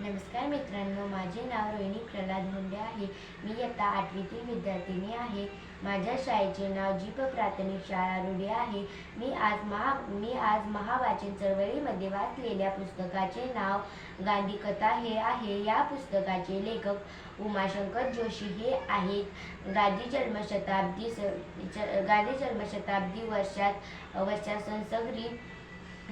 नमस्कार मित्रांनो माझे नाव रोहिणी प्रल्हाद मुंडे आहे. मी इयत्ता आठवीतील विद्यार्थिनी आहे. माझ्या शाळेचे नाव जीप प्राथमिक शाळा रुढी आहे. मी आज महा मी आज महावाचन चळवळीमध्ये वाचलेल्या पुस्तकाचे नाव गांधी कथा हे आहे. या पुस्तकाचे लेखक उमाशंकर जोशी हे आहेत. गांधी जन्मशताब्दी स गांधी जन्मशताब्दी वर्षात वर्षात संसर्गी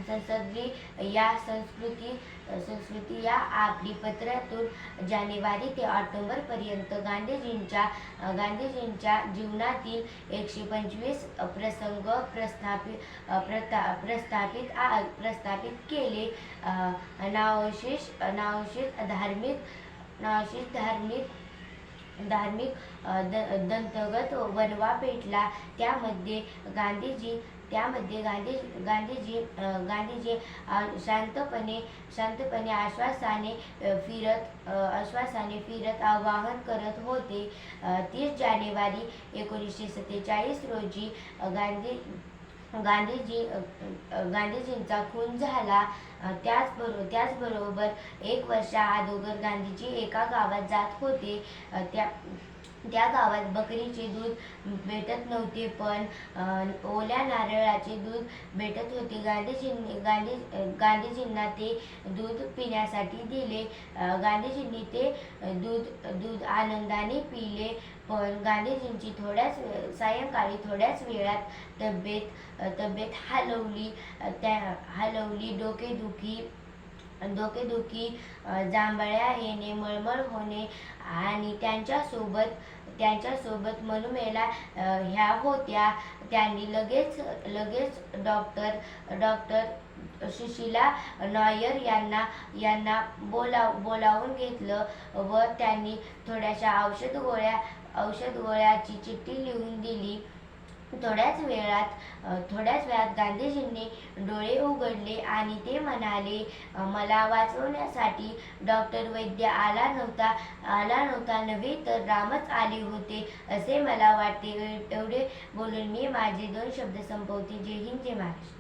संसर्गी या संस्कृती संस्कृती या आपली पत्रातून जानेवारी ते ऑक्टोबर पर्यंत गांधीजींच्या गांधीजींच्या जीवनातील एकशे पंचवीस प्रसंग प्रस्थापित प्रथा प्रस्थापित आ- प्रस्थापित केले. अ, नावशेष नावशेष धार्मिक नावशेष धार्मिक धार्मिक द दंतगत वनवा पेटला. त्यामध्ये गांधीजी त्यामध्ये गांधी गांधीजी गांधीजी शांतपणे शांतपणे आश्वासाने फिरत आश्वासाने फिरत आवाहन करत होते. तीस जानेवारी एकोणीसशे सत्तेचाळीस रोजी गांधी गांधीजी गांधीजींचा खून झाला. त्याचबरोबर त्याचबरोबर एक वर्षा अगोदर गांधीजी एका गावात जात होते. त्या त्या गावात बकरीचे दूध भेटत नव्हते पण ओल्या नारळाचे दूध भेटत होते. गांधीजींनी गांधी गांधीजींना ते दूध पिण्यासाठी दिले. गांधीजींनी ते दूध दूध आनंदाने पिले पण गांधीजींची थोड्याच सायंकाळी थोड्याच वेळात तब्येत तब्येत हलवली. त्या हलवली. डोकेदुखी डोकेदुखी जांभळ्या येणे मळमळ होणे आणि त्यांच्यासोबत त्यांच्यासोबत मनुमेला ह्या होत्या. त्यांनी लगेच लगेच डॉक्टर डॉक्टर सुशीला नायर यांना यांना बोलाव बोलावून घेतलं व त्यांनी थोड्याशा औषध गोळ्या औषध गोळ्याची चिठ्ठी लिहून दिली. थोड्याच वेळात थोड्याच वेळात गांधीजींनी डोळे उघडले आणि ते म्हणाले मला वाचवण्यासाठी डॉक्टर वैद्य आला नव्हता आला नव्हता नव्हे तर रामच आले होते असे मला वाटते. एवढे बोलून मी माझे दोन शब्द संपवते. जय हिंद जय महाराष्ट्र.